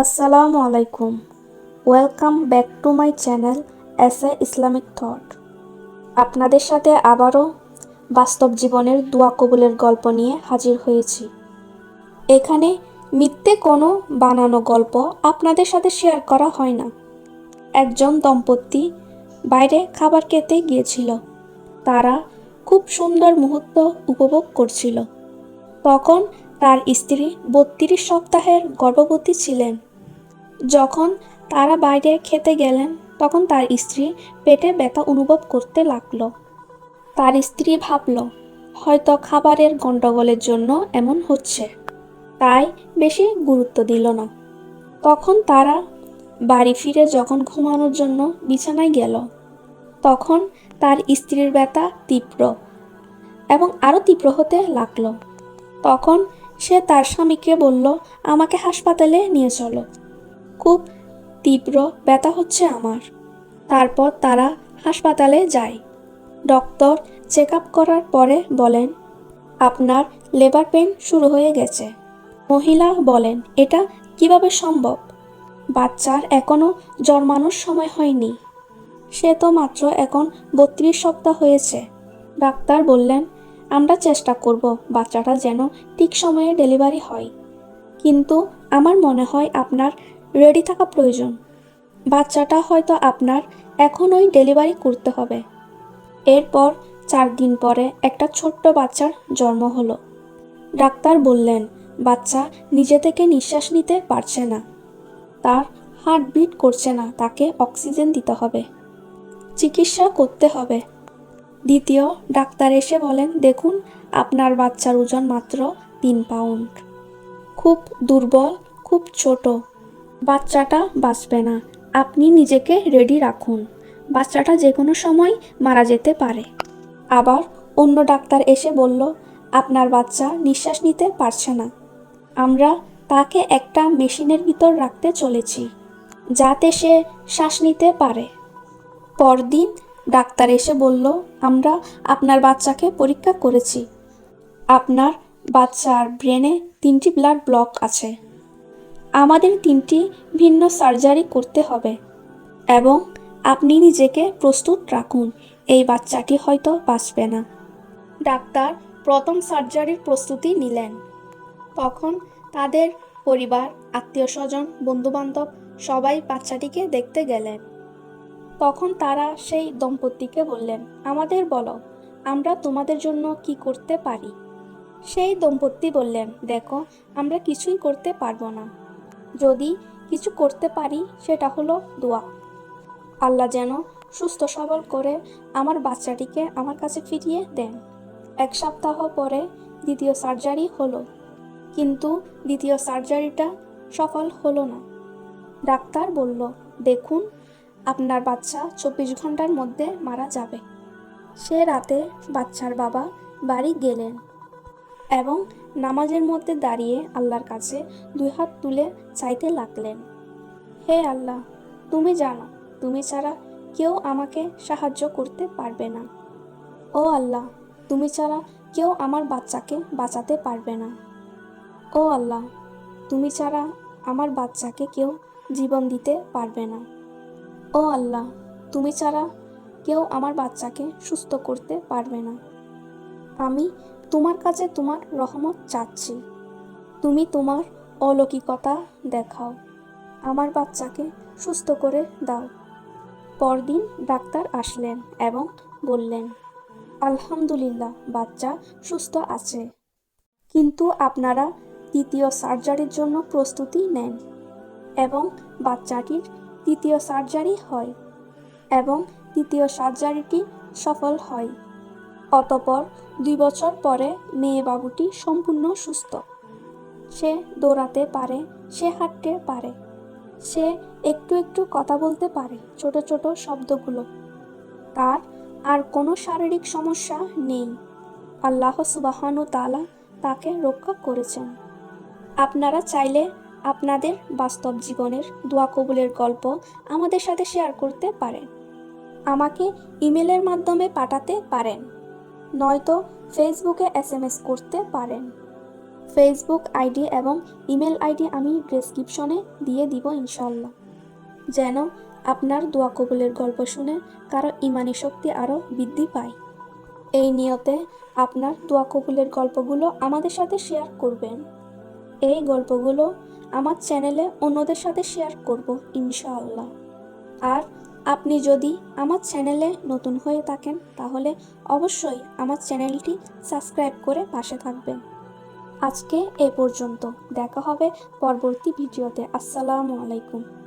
আসসালামু আলাইকুম। Welcome back to my channel S A Islamic thought আপনাদের সাথে আবারও বাস্তব জীবনের দোয়া কবুলের গল্প নিয়ে হাজির হয়েছি। এখানে মিথ্যে কোনো বানানো গল্প আপনাদের সাথে শেয়ার করা হয় না। একজন দম্পতি বাইরে খাবার খেতে গিয়েছিল। তারা খুব সুন্দর মুহূর্ত উপভোগ করছিল। তখন তার স্ত্রী বত্রিশ সপ্তাহের গর্ভবতী ছিলেন। যখন তারা বাইরে খেতে গেলেন, তখন তার স্ত্রী পেটে ব্যথা অনুভব করতে লাগল। তার স্ত্রী ভাবল, হয়তো খাবারের গণ্ডগোলের জন্য এমন হচ্ছে। তাই বেশি গুরুত্ব দিল না। তখন তারা বাড়ি ফিরে যখন ঘুমানোর জন্য বিছানায় গেল, তখন তার স্ত্রীর ব্যথা তীব্র এবং আরও তীব্র হতে লাগল। তখন সে তার স্বামীকে বলল, আমাকে হাসপাতালে নিয়ে চলো। খুব তীব্র ব্যথা হচ্ছে আমার। তারপর তারা হাসপাতালে যায়। ডক্টর চেক আপ করার পরে বলেন, আপনার লেবার পেন শুরু হয়ে গেছে। মহিলা বলেন, এটা কীভাবে সম্ভব? বাচ্চার এখনও জন্মানোর সময় হয়নি। সে তো মাত্র এখন বত্রিশ সপ্তাহ হয়েছে। ডাক্তার বললেন, আমরা চেষ্টা করব বাচ্চাটা যেন ঠিক সময়ে ডেলিভারি হয়। কিন্তু আমার মনে হয় আপনার রেডি থাকা প্রয়োজন। বাচ্চাটা হয়তো আপনার এখনই ডেলিভারি করতে হবে। এরপর চার দিন পরে একটা ছোট্ট বাচ্চার জন্ম হলো। ডাক্তার বললেন, বাচ্চা নিজে থেকে নিঃশ্বাস নিতে পারছে না। তার হার্টবিট করছে না, তাকে অক্সিজেন দিতে হবে। চিকিৎসা করতে হবে। দ্বিতীয় ডাক্তার এসে বলেন, দেখুন, আপনার বাচ্চার ওজন মাত্র তিন পাউন্ড। খুব দুর্বল, খুব ছোট। বাচ্চাটা বাঁচবে না। আপনি নিজেকে রেডি রাখুন। বাচ্চাটা যে কোনো সময় মারা যেতে পারে। আবার অন্য ডাক্তার এসে বলল, আপনার বাচ্চা নিঃশ্বাস নিতে পারছে না। আমরা তাকে একটা মেশিনের ভিতর রাখতে চলেছি, যাতে সে শ্বাস নিতে পারে। পরদিন ডাক্তার এসে বলল, আমরা আপনার বাচ্চাকে পরীক্ষা করেছি। আপনার বাচ্চার ব্রেনে তিনটি ব্লাড ব্লক আছে। আমাদের তিনটি ভিন্ন সার্জারি করতে হবে এবং আপনি নিজেকে প্রস্তুত রাখুন, এই বাচ্চাটি হয়তো বাঁচবে না। ডাক্তার প্রথম সার্জারির প্রস্তুতি নিলেন। তখন তাদের পরিবার আত্মীয় স্বজন বন্ধুবান্ধব সবাই বাচ্চাটিকে দেখতে গেলেন। তখন তারা সেই দম্পতিকে বললেন, আমাদের বলো, আমরা তোমাদের জন্য কি করতে পারি? সেই দম্পতি বললেন, দেখো, আমরা কিছুই করতে পারব না। যদি কিছু করতে পারি, সেটা হলো দোয়া। আল্লাহ যেন সুস্থ সবল করে আমার বাচ্চাটিকে আমার কাছে ফিরিয়ে দেন। এক সপ্তাহ পরে দ্বিতীয় সার্জারি হলো, কিন্তু দ্বিতীয় সার্জারিটা সফল হলো না। ডাক্তার বলল, দেখুন, আপনার বাচ্চা চব্বিশ ঘণ্টার মধ্যে মারা যাবে। সে রাতে বাচ্চার বাবা বাড়ি গেলেন। এবং নামাজের মধ্যে দাঁড়িয়ে আল্লাহর কাছে দুই হাত তুলে চাইতে লাগলেন। হে আল্লাহ, তুমি জানো, তুমি ছাড়া কেউ আমাকে সাহায্য করতে পারবে না। ও আল্লাহ, তুমি ছাড়া কেউ আমার বাচ্চাকে বাঁচাতে পারবে না। ও আল্লাহ, তুমি ছাড়া আমার বাচ্চাকে কেউ জীবন দিতে পারবে না। ও আল্লাহ, তুমি ছাড়া কেউ আমার বাচ্চাকে সুস্থ করতে পারবে না। আমি তোমার কাছে তোমার রহমত চাচ্ছি। তুমি তোমার অলৌকিকতা দেখাও। আমার বাচ্চাকে সুস্থ করে দাও। পরদিন ডাক্তার আসলেন এবং বললেন, আলহামদুলিল্লাহ, বাচ্চা সুস্থ আছে। কিন্তু আপনারা তৃতীয় সার্জারির জন্য প্রস্তুতি নেন এবং বাচ্চাটির তৃতীয় সার্জারি হয় এবং তৃতীয় সার্জারিটি সফল হয়। অতপর দুই বছর পরে মেয়ে বাবুটি সম্পূর্ণ সুস্থ। সে দৌড়াতে পারে, সে হাঁটতে পারে, সে একটু একটু কথা বলতে পারে ছোট ছোট শব্দগুলো। তার আর কোনো শারীরিক সমস্যা নেই। আল্লাহ সুবাহানু তালা তাকে রক্ষা করেছেন। আপনারা চাইলে আপনাদের বাস্তব জীবনের দোয়া কবুলের গল্প আমাদের সাথে শেয়ার করতে পারেন। আমাকে ইমেলের মাধ্যমে পাঠাতে পারেন। নয়তো ফেসবুকে এস এম এস করতে পারেন। ফেসবুক আইডি এবং ইমেল আইডি আমি ডেসক্রিপশনে দিয়ে দিব ইনশাল্লাহ যেন আপনার দোয়া কবুলের গল্প শুনে কারও ইমানি শক্তি আরও বৃদ্ধি পায়। এই নিয়তে আপনার দোয়া কবুলের গল্পগুলো আমাদের সাথে শেয়ার করবেন। এই গল্পগুলো আমার চ্যানেলে অন্যদের সাথে শেয়ার করব ইনশাআল্লাহ। আর আপনি যদি আমার চ্যানেলে নতুন হয়ে থাকেন, তাহলে অবশ্যই আমার চ্যানেলটি সাবস্ক্রাইব করে পাশে থাকবেন। আজকে এ পর্যন্ত। দেখা হবে পরবর্তী ভিডিওতে। আসসালামু আলাইকুম।